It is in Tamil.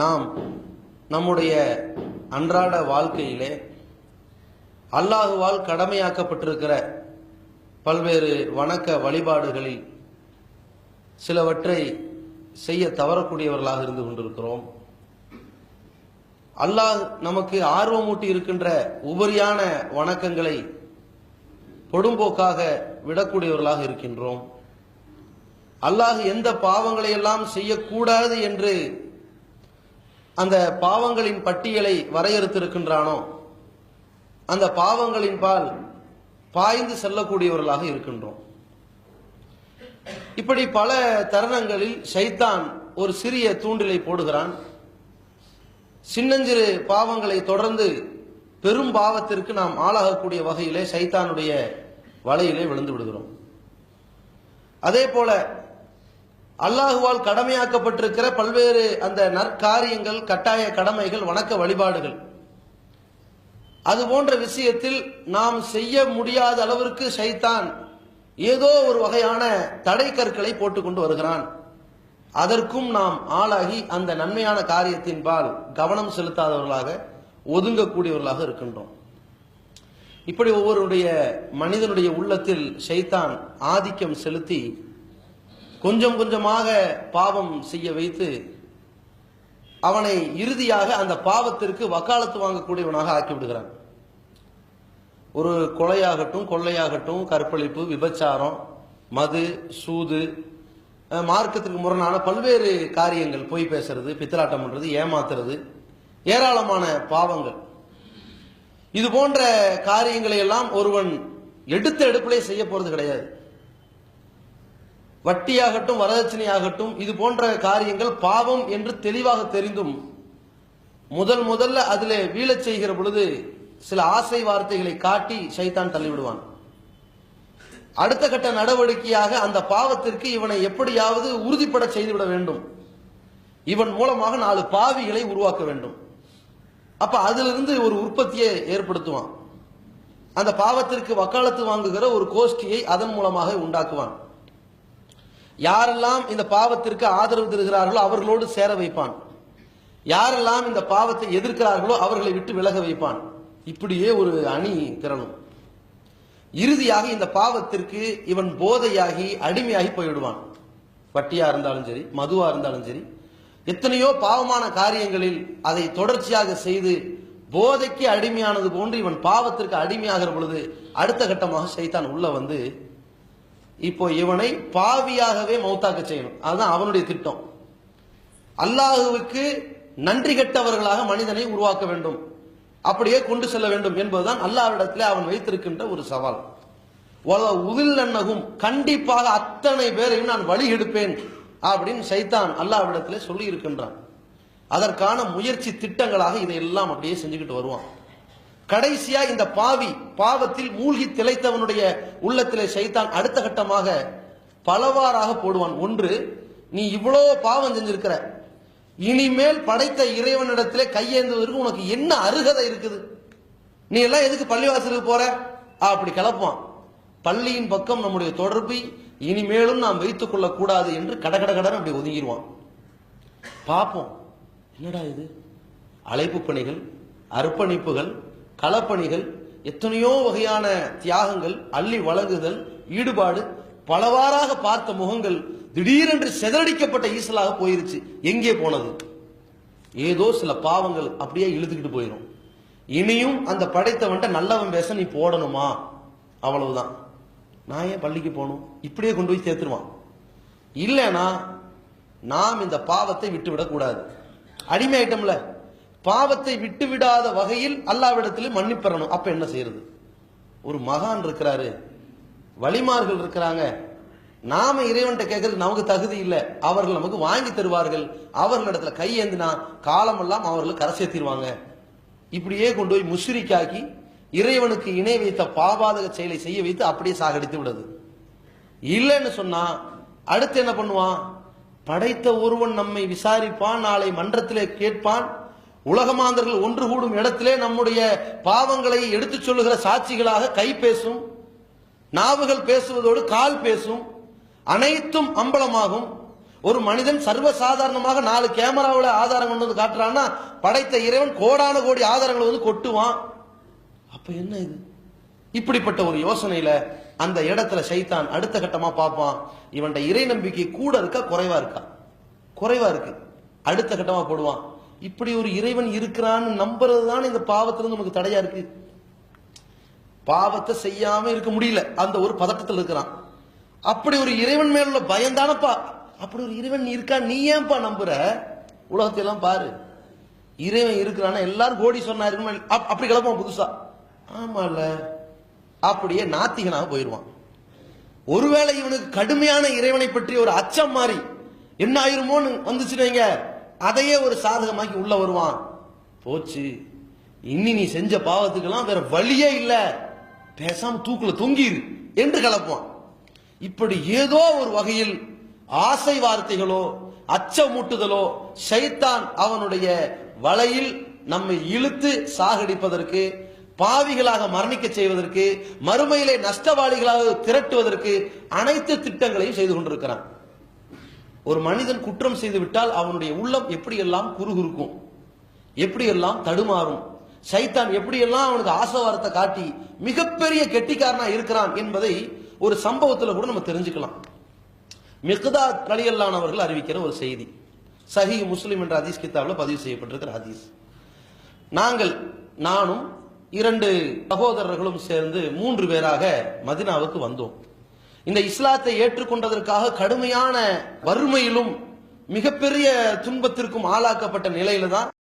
நாம் நம்முடைய அன்றாட வாழ்க்கையிலே அல்லாஹுவால் கடமையாக்கப்பட்டிருக்கிற பல்வேறு வணக்க வழிபாடுகளில் சிலவற்றை செய்ய தவறக்கூடியவர்களாக இருந்து கொண்டிருக்கிறோம். அல்லாஹ் நமக்கு ஆர்வமூட்டி இருக்கின்ற உபரியான வணக்கங்களை பொடும்போக்காக விடக்கூடியவர்களாக இருக்கின்றோம். அல்லாஹ் எந்த பாவங்களை எல்லாம் செய்யக்கூடாது என்று அந்த பாவங்களின் பட்டியலை வரையறுத்திருக்கின்றானோ? அந்த பாவங்களின் பால் பாய்ந்து செல்லக்கூடியவர்களாக இருக்கின்றோம். இப்படி பல தருணங்களில் ஷைத்தான் ஒரு சிறிய தூண்டிலை போடுகிறான். சின்னஞ்சிறு பாவங்களை தொடர்ந்து பெரும் பாவத்திற்கு நாம் ஆளாகக்கூடிய வகையிலே சைத்தானுடைய வலையிலே விழுந்து விடுகிறோம். அதே போல அல்லாஹுவால் கடமையாக்கப்பட்டிருக்கிற பல்வேறு அந்த நற்காரியங்கள் கட்டாய கடமைகள் வணக்க வழிபாடுகள். அது போன்ற விஷயத்தில் நாம் செய்ய முடியாத அளவிற்கு சைத்தான் ஏதோ ஒரு வகையான தடை கற்களை போட்டுக்கொண்டு வருகிறான். அதற்கும் நாம் ஆளாகி அந்த நன்மையான காரியத்தின்பால் கவனம் செலுத்தாதவர்களாக ஒதுங்கக்கூடியவர்களாக இருக்கின்றோம். இப்படி ஒவ்வொருடைய மனிதனுடைய உள்ளத்தில் சைத்தான் ஆதிக்கம் செலுத்தி கொஞ்சம் கொஞ்சமாக பாவம் செய்ய வைத்து அவனை இறுதியாக அந்த பாவத்திற்கு வக்காலத்து வாங்கக்கூடியவனாக ஆக்கி விடுகிறான் ஒரு கொலையாகட்டும் கொள்ளையாகட்டும் கற்பழிப்பு விபச்சாரம் மது சூது மார்க்கத்திற்கு முரணான பல்வேறு காரியங்கள் பொய் பேசுறது பித்தலாட்டம் பண்றது ஏமாத்துறது ஏராளமான பாவங்கள். இது போன்ற காரியங்களை எல்லாம் ஒருவன் எடுத்த எடுப்பிலே செய்ய போறது கிடையாது. வட்டியாகட்டும் வரதட்சணையாகட்டும் இது போன்ற காரியங்கள் பாவம் என்று தெளிவாக தெரிந்தும் முதல் முதல்ல அதில் வீழச் செய்கிற பொழுது சில ஆசை வார்த்தைகளை காட்டி சைத்தான் தள்ளிவிடுவான். அடுத்த கட்ட நடவடிக்கையாக அந்த பாவத்திற்கு இவனை எப்படியாவது உறுதிப்பட செய்துவிட வேண்டும். இவன் மூலமாக நாலு பாவிகளை உருவாக்க வேண்டும். அப்ப அதிலிருந்து ஒரு உற்பத்தியை ஏற்படுத்துவான். அந்த பாவத்திற்கு வக்காலத்து வாங்குகிற ஒரு கோஷ்டியை அதன் மூலமாக உண்டாக்குவான். யாரெல்லாம் இந்த பாவத்திற்கு ஆதரவு தருகிறார்களோ அவர்களோடு சேர வைப்பான். யாரெல்லாம் இந்த பாவத்தை எதிர்க்கிறார்களோ அவர்களை விட்டு விலக வைப்பான். இப்படியே ஒரு அணி திரளும் இறுதியாக இந்த பாவத்திற்கு இவன் போதையாகி அடிமையாகி போய்விடுவான் வட்டியா இருந்தாலும் சரி மதுவா இருந்தாலும் சரி எத்தனையோ பாவமான காரியங்களில் அதை தொடர்ச்சியாக செய்து போதைக்கு அடிமையானது போன்று இவன் பாவத்திற்கு அடிமையாகிற பொழுது அடுத்த கட்டமாக சைத்தான் உள்ள வந்து இப்போ இவனை பாவியாகவே மௌத்தாக்க செய்யணும். அதுதான் அவனுடைய திட்டம். அல்லாஹுவுக்கு நன்றி கெட்டவர்களாக மனிதனை உருவாக்க வேண்டும். அப்படியே கொண்டு செல்ல வேண்டும் என்பதுதான் அல்லாஹ்விடத்திலே அவன் வைத்திருக்கின்ற ஒரு சவால். உதில்லன்னகும் கண்டிப்பாக அத்தனை பேரையும் நான் வழி எடுப்பேன் அப்படின்னு சைத்தான் அல்லாஹ்விடத்திலே சொல்லி இருக்கின்றான் அதற்கான முயற்சி திட்டங்களாக இதையெல்லாம் அப்படியே செஞ்சுக்கிட்டு வருவான். கடைசியா இந்த பாவி பாவத்தில் மூழ்கி திளைத்தவனுடைய உள்ளத்திலே சைத்தான் அடுத்த கட்டமாக பலவாறாக போடுவான். ஒன்று நீ இவ்வளோ பாவம் செஞ்சிருக்கிற. இனிமேல் படைத்த இறைவனிடத்திலே கையேந்துவதற்கு உனக்கு என்ன அருகதை இருக்குது? நீ எல்லாம் எதுக்கு பள்ளிவாசலுக்கு போற? அப்படி கிளப்பான் பள்ளியின் பக்கம் நம்முடைய தொடர்பை இனிமேலும் நாம் வைத்துக் கொள்ளக் கூடாது என்று கடகட கடன் அப்படி ஒதுங்கிடுவான் பார்ப்போம் என்னடா இது? அழைப்பு பணிகள் அர்ப்பணிப்புகள் களப்பணிகள் எத்தனையோ வகையான தியாகங்கள் அள்ளி வழங்குதல் ஈடுபாடு பலவாறாக பார்த்த முகங்கள் திடீரென்று செதறடிக்கப்பட்ட ஈசலாக போயிருச்சு. எங்கே போனது? ஏதோ சில பாவங்கள் அப்படியே இழுத்துக்கிட்டு போயிடும் இனியும் அந்த படைத்தவன்ட்ட நல்லவன் பேச நீ போடணுமா? அவ்வளவுதான். நான் ஏன் பள்ளிக்கு போகணும்? இப்படியே கொண்டு போய் சேர்த்துருவான். இல்லைனா நாம் இந்த பாவத்தை விட்டுவிடக்கூடாது. அடிமை ஐட்டம்ல பாவத்தை விட்டு விடாத வகையில் அல்லாவிடத்தில் மன்னிப்பெறணும் அப்ப என்ன செய்யறது? ஒரு மகான் இருக்கிறாரு. வழிமார்கள் இருக்கிறாங்க. நாம இறைவன்கிட்ட கேட்கறதுக்கு நமக்கு தகுதி இல்லை. அவர்கள் நமக்கு வாங்கி தருவார்கள். அவர்களிடத்துல கையேந்தினா காலமெல்லாம் அவர்கள் கரை சேர்த்திருவாங்க. இப்படியே கொண்டு போய் முஷ்ரிக்காக்கி இறைவனுக்கு இணை வைத்த பாபாதக செயலை செய்ய வைத்து அப்படியே சாகடித்து விடுது. இல்லைன்னு சொன்னா அடுத்து என்ன பண்ணுவான்? படைத்த ஒருவன் நம்மை விசாரிப்பான் நாளை மன்றத்திலே கேட்பான் உலகமாந்தர்கள் ஒன்று கூடும் இடத்திலே நம்முடைய பாவங்களை எடுத்துச் சொல்லுகிற சாட்சிகளாக கை பேசும் நாவுகள் பேசுவதோடு கால் பேசும் அனைத்தும் அம்பலமாகும். ஒரு மனிதன் சர்வ சாதாரணமாக நாலு கேமராவில் ஆதாரம் கொண்டு வந்து காட்டுறான்னா படைத்த இறைவன் கோடான கோடி ஆதாரங்களை வந்து கொட்டுவான். அப்ப என்ன இது? இப்படிப்பட்ட ஒரு யோசனையில அந்த இடத்துல சைத்தான் அடுத்த கட்டமா பார்ப்பான். இவன்ட இறை நம்பிக்கை கூட இருக்கா குறைவா இருக்கா? குறைவா இருக்கு. அடுத்த கட்டமா போடுவான். இப்படி ஒரு இறைவன் இருக்கிறான்னு நம்புறது தான் இந்த பாவத்திலிருந்து நமக்கு தடையா இருக்கு. பாவத்தை செய்யாம இருக்க முடியல. அந்த ஒரு பதட்டத்தில் இருக்கிறான். அப்படி ஒரு இறைவன் மேல உள்ள பயம் தானப்பா. அப்படி ஒரு இறைவன் இருக்கா? நீ ஏன்பா நம்புற? உலகத்தை எல்லாம் பாரு. இறைவன் இருக்கிறானா எல்லாரும் கோடி சொன்னா இருக்கணும் அப்- அப்படி கிளப்பான் புதுசா. ஆமால. அப்படியே நாத்திகனாக போயிடுவான். ஒருவேளை இவனுக்கு கடுமையான இறைவனை பற்றி ஒரு அச்சம் மாறி என்ன ஆயிருமோன்னு வந்துச்சுன்னு வைங்க, அதையே ஒரு சாதகமாக்கி உள்ள வருவான். போச்சு. இன்னி நீ செஞ்ச பாவத்துக்கெல்லாம் வேற வழியே இல்ல. பேசாம தூக்குல தொங்கிரு என்று கலப்பான் இப்படி ஏதோ ஒரு வகையில் ஆசை வார்த்தைகளோ அச்சமூட்டுதலோ சைத்தான் அவனுடைய வலையில் நம்மை இழுத்து சாகடிப்பதற்கு பாவிகளாக மரணிக்க செய்வதற்கு மறுமையிலே நஷ்டவாளிகளாக திரட்டுவதற்கு அனைத்து திட்டங்களையும் செய்து கொண்டிருக்கிறான். ஒரு மனிதன் குற்றம் செய்து விட்டால் அவனுடைய உள்ளம் எப்படியெல்லாம் குறுகுறுக்கும்? எப்படியெல்லாம் தடுமாறும்? சைத்தான் எப்படியெல்லாம் அவனுக்கு ஆசவாரத்தை காட்டி மிகப்பெரிய கெட்டிக்காரனா இருக்கிறான் என்பதை ஒரு சம்பவத்துல கூட நம்ம தெரிஞ்சுக்கலாம். மிக்தாத் கலியல்லானவர்கள் அறிவிக்கிற ஒரு செய்தி. சஹி முஸ்லிம் என்ற ஹதீஸ் கித்தாவில் பதிவு செய்யப்பட்டிருக்கிற ஹதீஸ். நாங்கள் நானும் இரண்டு சகோதரர்களும் சேர்ந்து மூன்று பேராக மதினாவுக்கு வந்தோம். இந்த இஸ்லாத்தை ஏற்றுக்கொண்டதற்காக கடுமையான வறுமையிலும் மிகப்பெரிய துன்பத்திற்கும் ஆளாக்கப்பட்ட நிலையில தான்